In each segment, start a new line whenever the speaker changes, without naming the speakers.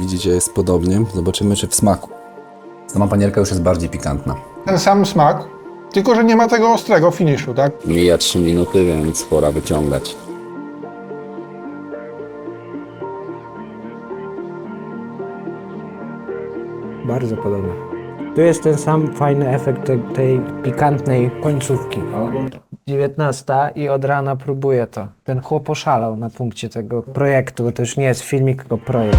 widzicie, jest podobnie. Zobaczymy, czy w smaku. Sama panierka już jest bardziej pikantna.
Ten sam smak, tylko że nie ma tego ostrego finiszu, tak?
Mija 3 minuty, więc pora wyciągać.
Bardzo podobne. Tu jest ten sam fajny efekt te, tej pikantnej końcówki. 19 i od rana próbuję to. Ten chłop oszalał na punkcie tego projektu, bo to już nie jest filmik, tylko projekt.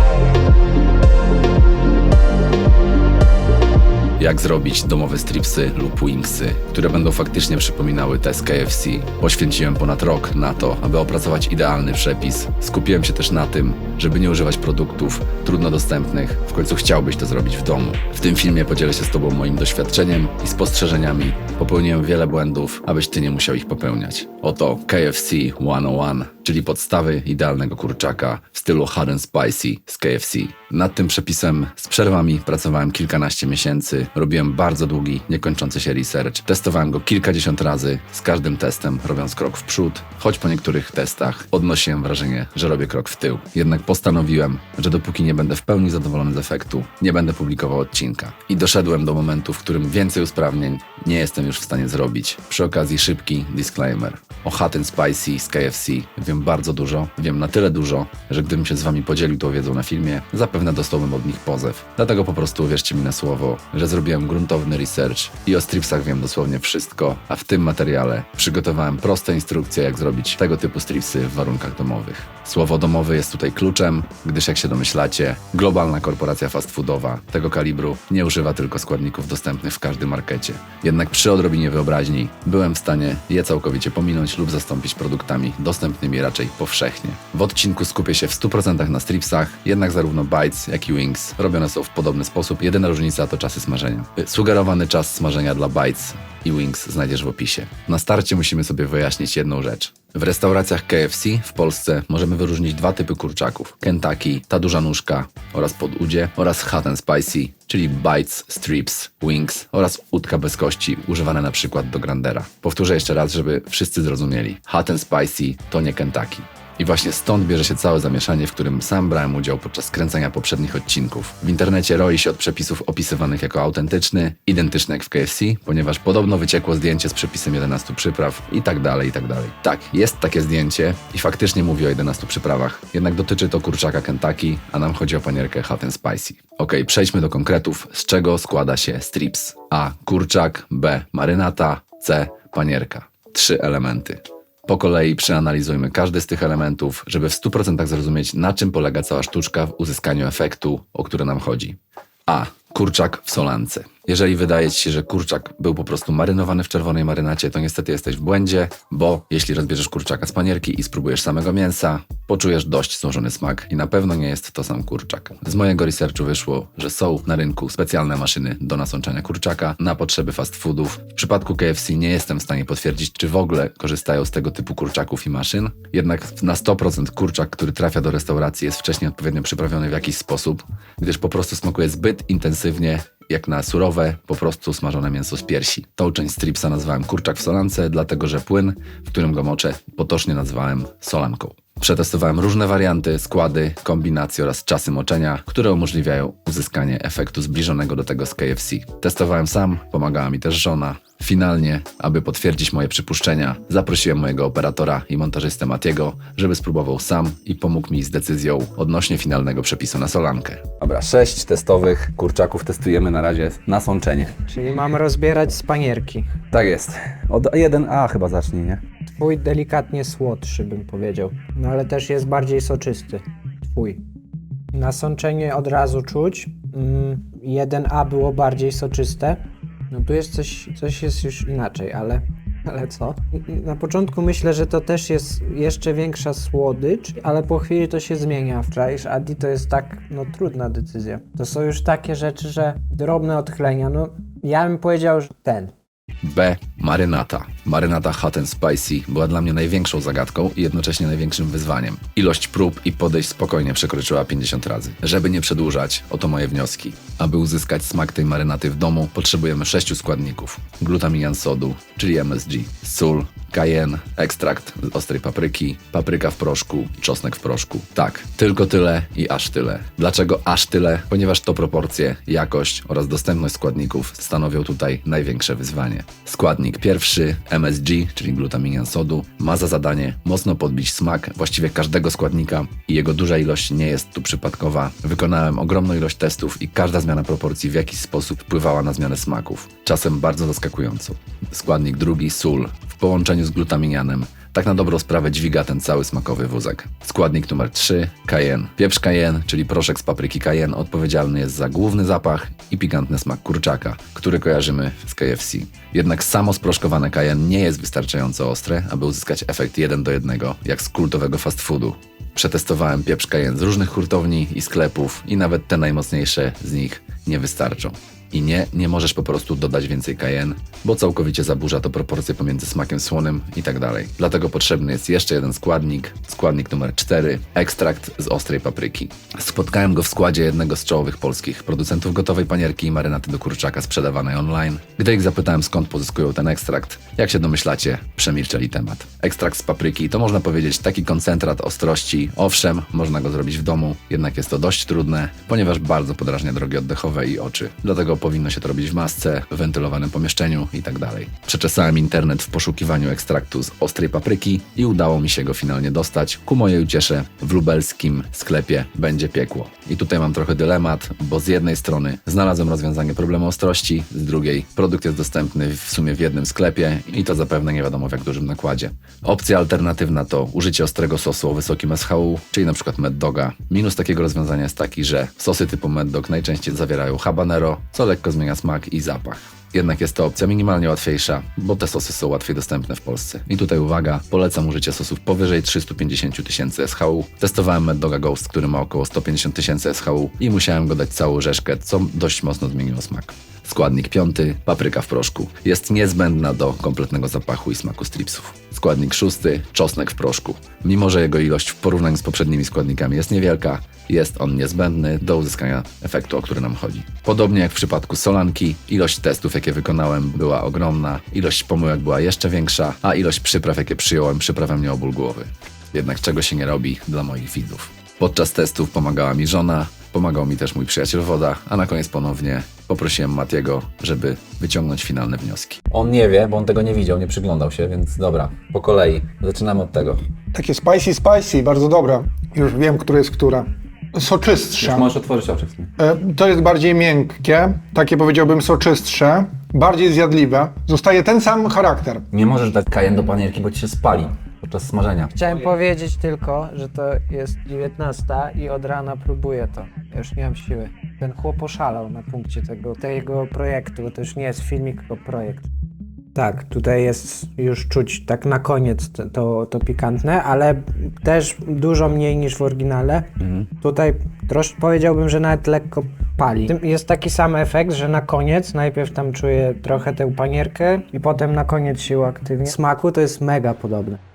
Jak zrobić domowe stripsy lub wingsy, które będą faktycznie przypominały te z KFC. Poświęciłem ponad rok na to, aby opracować idealny przepis. Skupiłem się też na tym, żeby nie używać produktów trudno dostępnych. W końcu chciałbyś to zrobić w domu. W tym filmie podzielę się z Tobą moim doświadczeniem i spostrzeżeniami. Popełniłem wiele błędów, abyś Ty nie musiał ich popełniać. Oto KFC 101, czyli podstawy idealnego kurczaka w stylu hot and spicy z KFC. Nad tym przepisem z przerwami pracowałem kilkanaście miesięcy, robiłem bardzo długi, niekończący się research, testowałem go kilkadziesiąt razy, z każdym testem robiąc krok w przód, choć po niektórych testach odnosiłem wrażenie, że robię krok w tył. Jednak postanowiłem, że dopóki nie będę w pełni zadowolony z efektu, nie będę publikował odcinka. I doszedłem do momentu, w którym więcej usprawnień nie jestem już w stanie zrobić. Przy okazji szybki disclaimer. O Hot and Spicy z KFC wiem bardzo dużo, wiem na tyle dużo, że gdybym się z wami podzielił tą wiedzą na filmie, zapewne dostałbym od nich pozew. Dlatego po prostu uwierzcie mi na słowo, że zrobiłem gruntowny research i o stripsach wiem dosłownie wszystko, a w tym materiale przygotowałem proste instrukcje, jak zrobić tego typu stripsy w warunkach domowych. Słowo domowy jest tutaj kluczem, gdyż jak się domyślacie, globalna korporacja fast foodowa tego kalibru nie używa tylko składników dostępnych w każdym markecie. Jednak przy odrobinie wyobraźni byłem w stanie je całkowicie pominąć lub zastąpić produktami dostępnymi raczej powszechnie. W odcinku skupię się w 100% na stripsach, jednak zarówno bites, jak i wings robione są w podobny sposób. Jedyna różnica to czasy smażenia. Y, Sugerowany czas smażenia dla bites i wings znajdziesz w opisie. Na starcie musimy sobie wyjaśnić jedną rzecz. W restauracjach KFC w Polsce możemy wyróżnić dwa typy kurczaków. Kentucky, ta duża nóżka oraz podudzie oraz hot and spicy, czyli bites, strips, wings oraz udka bez kości używane na przykład do grandera. Powtórzę jeszcze raz, żeby wszyscy zrozumieli. Hot and spicy to nie Kentucky. I właśnie stąd bierze się całe zamieszanie, w którym sam brałem udział podczas kręcenia poprzednich odcinków. W internecie roi się od przepisów opisywanych jako autentyczny, identyczny jak w KFC, ponieważ podobno wyciekło zdjęcie z przepisem 11 przypraw i tak dalej, i tak dalej. Tak, jest takie zdjęcie i faktycznie mówi o 11 przyprawach, jednak dotyczy to kurczaka Kentucky, a nam chodzi o panierkę hot and spicy. Okej, przejdźmy do konkretów, z czego składa się strips. A. Kurczak, B. Marynata, C. Panierka. Trzy elementy. Po kolei przeanalizujmy każdy z tych elementów, żeby w 100% zrozumieć, na czym polega cała sztuczka w uzyskaniu efektu, o który nam chodzi. A. Kurczak w solance. Jeżeli wydaje ci się, że kurczak był po prostu marynowany w czerwonej marynacie, to niestety jesteś w błędzie, bo jeśli rozbierzesz kurczaka z panierki i spróbujesz samego mięsa, poczujesz dość złożony smak i na pewno nie jest to sam kurczak. Z mojego researchu wyszło, że są na rynku specjalne maszyny do nasączania kurczaka na potrzeby fast foodów. W przypadku KFC nie jestem w stanie potwierdzić, czy w ogóle korzystają z tego typu kurczaków i maszyn, jednak na 100% kurczak, który trafia do restauracji jest wcześniej odpowiednio przyprawiony w jakiś sposób, gdyż po prostu smakuje zbyt intensywnie jak na surowe, po prostu smażone mięso z piersi. Tą część stripsa nazwałem kurczak w solance, dlatego że płyn, w którym go moczę, potocznie nazwałem solanką. Przetestowałem różne warianty, składy, kombinacje oraz czasy moczenia, które umożliwiają uzyskanie efektu zbliżonego do tego z KFC. Testowałem sam, pomagała mi też żona. Finalnie, aby potwierdzić moje przypuszczenia, zaprosiłem mojego operatora i montażystę Matiego, żeby spróbował sam i pomógł mi z decyzją odnośnie finalnego przepisu na solankę.
Dobra, sześć testowych kurczaków testujemy na razie na sączenie.
Czyli mam rozbierać z panierki.
Tak jest. Od 1A chyba zacznij, nie?
Twój delikatnie słodszy, bym powiedział. No ale też jest bardziej soczysty. Twój. Nasączenie od razu czuć. Mm, 1A było bardziej soczyste. No tu jest coś, coś jest już inaczej, ale, ale co? Na początku myślę, że to też jest jeszcze większa słodycz, ale po chwili to się zmienia. Wczorajsz Adi to jest tak, no trudna decyzja. To są już takie rzeczy, że drobne odchylenia, no ja bym powiedział, że ten.
B. Marynata. Marynata Hot and Spicy była dla mnie największą zagadką i jednocześnie największym wyzwaniem. Ilość prób i podejść spokojnie przekroczyła 50 razy. Żeby nie przedłużać, oto moje wnioski. Aby uzyskać smak tej marynaty w domu, potrzebujemy sześciu składników. Glutamian sodu, czyli MSG, sól, cayenne, ekstrakt z ostrej papryki, papryka w proszku, czosnek w proszku. Tak, tylko tyle i aż tyle. Dlaczego aż tyle? Ponieważ to proporcje, jakość oraz dostępność składników stanowią tutaj największe wyzwanie. Składnik pierwszy, MSG, czyli glutaminian sodu, ma za zadanie mocno podbić smak właściwie każdego składnika i jego duża ilość nie jest tu przypadkowa. Wykonałem ogromną ilość testów i każda zmiana proporcji w jakiś sposób wpływała na zmianę smaków. Czasem bardzo zaskakująco. Składnik drugi, sól, w połączeniu z glutaminianem tak na dobrą sprawę dźwiga ten cały smakowy wózek. Składnik numer 3, cayenne. Pieprz cayenne, czyli proszek z papryki cayenne, odpowiedzialny jest za główny zapach i pikantny smak kurczaka, który kojarzymy z KFC. Jednak samo sproszkowane cayenne nie jest wystarczająco ostre, aby uzyskać efekt 1 do 1, jak z kultowego fast foodu. Przetestowałem pieprz cayenne z różnych hurtowni i sklepów i nawet te najmocniejsze z nich nie wystarczą. I nie, nie możesz po prostu dodać więcej cayenne, bo całkowicie zaburza to proporcje pomiędzy smakiem słonym i tak dalej. Dlatego potrzebny jest jeszcze jeden składnik, składnik numer 4, ekstrakt z ostrej papryki. Spotkałem go w składzie jednego z czołowych polskich producentów gotowej panierki i marynaty do kurczaka sprzedawanej online. Gdy ich zapytałem skąd pozyskują ten ekstrakt, jak się domyślacie, przemilczeli temat. Ekstrakt z papryki to można powiedzieć taki koncentrat ostrości. Owszem, można go zrobić w domu, jednak jest to dość trudne, ponieważ bardzo podrażnia drogi oddechowe i oczy. Dlatego powinno się to robić w masce, w wentylowanym pomieszczeniu i tak. Przeczesałem internet w poszukiwaniu ekstraktu z ostrej papryki i udało mi się go finalnie dostać. Ku mojej uciesze w lubelskim sklepie będzie piekło. I tutaj mam trochę dylemat, bo z jednej strony znalazłem rozwiązanie problemu ostrości, z drugiej produkt jest dostępny w sumie w jednym sklepie i to zapewne nie wiadomo w jak dużym nakładzie. Opcja alternatywna to użycie ostrego sosu o wysokim SHU, czyli przykład Mad Doga. Minus takiego rozwiązania jest taki, że sosy typu Mad Dog najczęściej zawierają habanero, co lekko zmienia smak i zapach. Jednak jest to opcja minimalnie łatwiejsza, bo te sosy są łatwiej dostępne w Polsce. I tutaj uwaga, polecam użycie sosów powyżej 350 tysięcy SHU. Testowałem Mad Doga Ghost, który ma około 150 tysięcy SHU i musiałem go dać całą rzeszkę, co dość mocno zmieniło smak. Składnik piąty, papryka w proszku. Jest niezbędna do kompletnego zapachu i smaku stripsów. Składnik szósty, czosnek w proszku. Mimo, że jego ilość w porównaniu z poprzednimi składnikami jest niewielka, jest on niezbędny do uzyskania efektu, o który nam chodzi. Podobnie jak w przypadku solanki, ilość testów, jakie wykonałem, była ogromna, ilość pomyłek była jeszcze większa, a ilość przypraw, jakie przyjąłem, przyprawia mnie o ból głowy. Jednak czego się nie robi dla moich widzów. Podczas testów pomagała mi żona, pomagał mi też mój przyjaciel Woda, a na koniec ponownie poprosiłem Matiego, żeby wyciągnąć finalne wnioski.
On nie wie, bo on tego nie widział, nie przyglądał się, więc dobra, po kolei. Zaczynamy od tego.
Takie spicy, spicy, bardzo dobra. Już wiem, które jest która. Soczystsze.
możesz otworzyć oczy.
E, To jest bardziej miękkie, takie powiedziałbym soczystsze, bardziej zjadliwe. Zostaje ten sam charakter.
Nie możesz dać kajen do panierki, bo ci się spali podczas smażenia.
Chciałem powiedzieć tylko, że to jest 19 i od rana próbuję to. Ja już nie mam siły. Ten chłop oszalał na punkcie tego, tego projektu, bo to już nie jest filmik, tylko projekt. Tak, tutaj jest już czuć tak na koniec to, to, to pikantne, ale też dużo mniej niż w oryginale. Tutaj trosz, powiedziałbym, że nawet lekko pali. Tym Jest taki sam efekt, że na koniec najpierw tam czuję trochę tę panierkę i potem na koniec się uaktywnia. W smaku to jest mega podobne.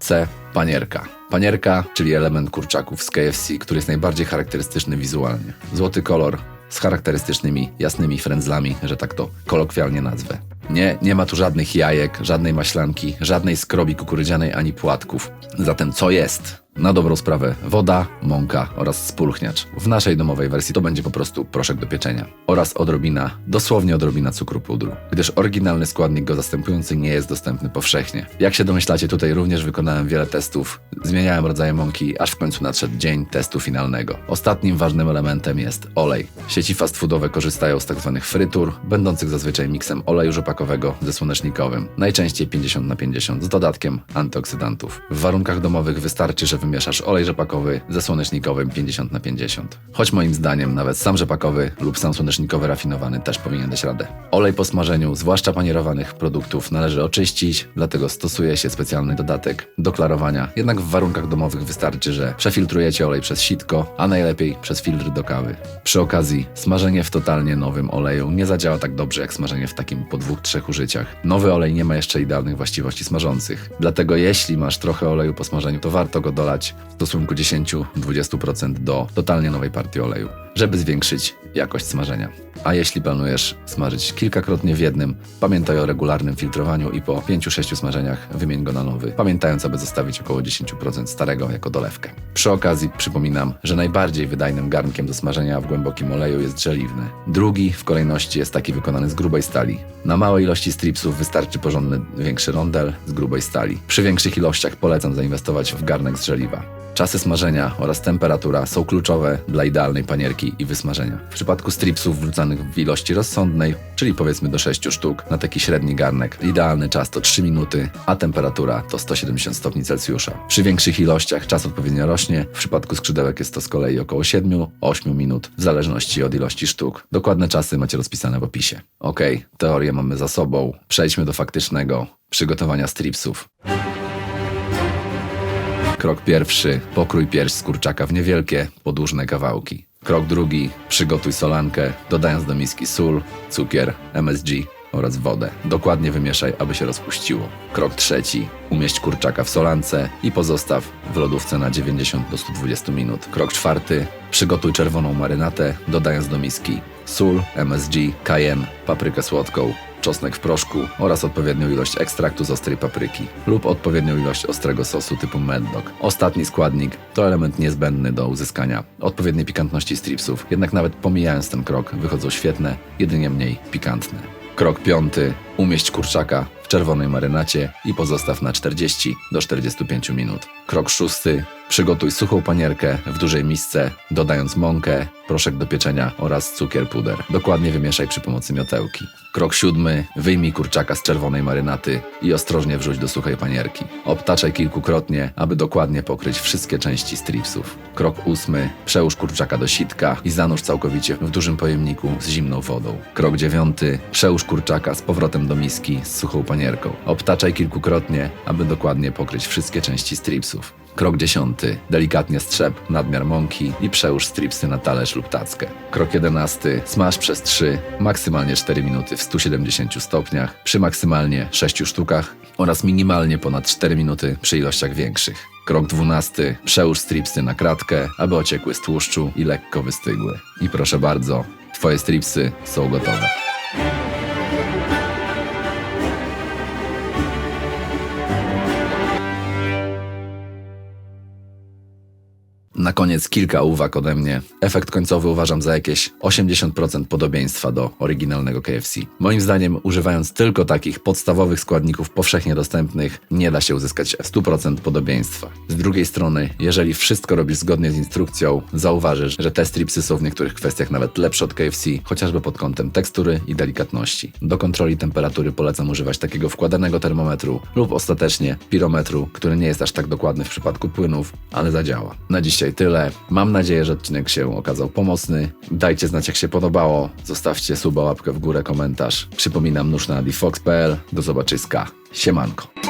C. Panierka. Panierka, czyli element kurczaków z KFC, który jest najbardziej charakterystyczny wizualnie. Złoty kolor z charakterystycznymi, jasnymi frędzlami, że tak to kolokwialnie nazwę. Nie, nie ma tu żadnych jajek, żadnej maślanki, żadnej skrobi kukurydzianej ani płatków. Zatem co jest? Na dobrą sprawę woda, mąka oraz spulchniacz. W naszej domowej wersji to będzie po prostu proszek do pieczenia. Oraz odrobina, dosłownie odrobina cukru pudru. Gdyż oryginalny składnik go zastępujący nie jest dostępny powszechnie. Jak się domyślacie, tutaj również wykonałem wiele testów. Zmieniałem rodzaje mąki, aż w końcu nadszedł dzień testu finalnego. Ostatnim ważnym elementem jest olej. Sieci fast foodowe korzystają z tzw. frytur, będących zazwyczaj miksem oleju rzepakowego rzepakowego ze słonecznikowym, najczęściej 50 na 50 z dodatkiem antyoksydantów. W warunkach domowych wystarczy, że wymieszasz olej rzepakowy ze słonecznikowym 50 na 50. Choć moim zdaniem nawet sam rzepakowy lub sam słonecznikowy rafinowany też powinien dać radę. Olej po smażeniu, zwłaszcza panierowanych produktów, należy oczyścić, dlatego stosuje się specjalny dodatek do klarowania. Jednak w warunkach domowych wystarczy, że przefiltrujecie olej przez sitko, a najlepiej przez filtr do kawy. Przy okazji, smażenie w totalnie nowym oleju nie zadziała tak dobrze jak smażenie w takim po dwóch, trzech użyciach. Nowy olej nie ma jeszcze idealnych właściwości smażących. Dlatego jeśli masz trochę oleju po smażeniu, to warto go dolać w stosunku 10-20% do totalnie nowej partii oleju, żeby zwiększyć jakość smażenia. A jeśli planujesz smażyć kilkakrotnie w jednym, pamiętaj o regularnym filtrowaniu i po 5-6 smażeniach wymień go na nowy, pamiętając, aby zostawić około 10% starego jako dolewkę. Przy okazji przypominam, że najbardziej wydajnym garnkiem do smażenia w głębokim oleju jest żeliwny. Drugi w kolejności jest taki wykonany z grubej stali. Na małe ilości stripsów wystarczy porządny większy rondel z grubej stali. Przy większych ilościach polecam zainwestować w garnek z żeliwa. Czasy smażenia oraz temperatura są kluczowe dla idealnej panierki i wysmażenia. W przypadku stripsów wrzucanych w ilości rozsądnej, czyli powiedzmy do 6 sztuk, na taki średni garnek, idealny czas to 3 minuty, a temperatura to 170 stopni Celsjusza. Przy większych ilościach czas odpowiednio rośnie, w przypadku skrzydełek jest to z kolei około 7-8 minut, w zależności od ilości sztuk. Dokładne czasy macie rozpisane w opisie. Okej, teorię mamy za sobą, przejdźmy do faktycznego przygotowania stripsów. Krok pierwszy. Pokrój pierś z kurczaka w niewielkie, podłużne kawałki. Krok drugi. Przygotuj solankę, dodając do miski sól, cukier, MSG oraz wodę. Dokładnie wymieszaj, aby się rozpuściło. Krok trzeci. Umieść kurczaka w solance i pozostaw w lodówce na 90 do 120 minut. Krok czwarty. Przygotuj czerwoną marynatę, dodając do miski sól, MSG, cayenne, paprykę słodką, czosnek w proszku oraz odpowiednią ilość ekstraktu z ostrej papryki lub odpowiednią ilość ostrego sosu typu Dog. Ostatni składnik to element niezbędny do uzyskania odpowiedniej pikantności stripsów, jednak nawet pomijając ten krok wychodzą świetne, jedynie mniej pikantne. Krok piąty. Umieść kurczaka w czerwonej marynacie i pozostaw na 40 do 45 minut. Krok szósty. Przygotuj suchą panierkę w dużej misce, dodając mąkę, proszek do pieczenia oraz cukier puder. Dokładnie wymieszaj przy pomocy miotełki. Krok siódmy. Wyjmij kurczaka z czerwonej marynaty i ostrożnie wrzuć do suchej panierki. Obtaczaj kilkukrotnie, aby dokładnie pokryć wszystkie części stripsów. Krok ósmy. Przełóż kurczaka do sitka i zanurz całkowicie w dużym pojemniku z zimną wodą. Krok dziewiąty. Przełóż kurczaka z powrotem do miski z suchą panierką. Obtaczaj kilkukrotnie, aby dokładnie pokryć wszystkie części stripsów. Krok dziesiąty. Delikatnie strzep nadmiar mąki i przełóż stripsy na talerz lub tackę. Krok jedenasty. Smaż przez 3, maksymalnie 4 minuty w 170 stopniach przy maksymalnie 6 sztukach oraz minimalnie ponad 4 minuty przy ilościach większych. Krok 12. Przełóż stripsy na kratkę, aby ociekły z tłuszczu i lekko wystygły. I proszę bardzo, Twoje stripsy są gotowe. Na koniec kilka uwag ode mnie. Efekt końcowy uważam za jakieś 80% podobieństwa do oryginalnego KFC. Moim zdaniem, używając tylko takich podstawowych składników powszechnie dostępnych, nie da się uzyskać 100% podobieństwa. Z drugiej strony, jeżeli wszystko robisz zgodnie z instrukcją, zauważysz, że te stripsy są w niektórych kwestiach nawet lepsze od KFC, chociażby pod kątem tekstury i delikatności. Do kontroli temperatury polecam używać takiego wkładanego termometru lub ostatecznie pirometru, który nie jest aż tak dokładny w przypadku płynów, ale zadziała. Na dzisiaj tyle. Mam nadzieję, że odcinek się okazał pomocny. Dajcie znać jak się podobało. Zostawcie suba, łapkę w górę, komentarz. Przypominam nóż na difox.pl. Do zobaczyska. Siemanko.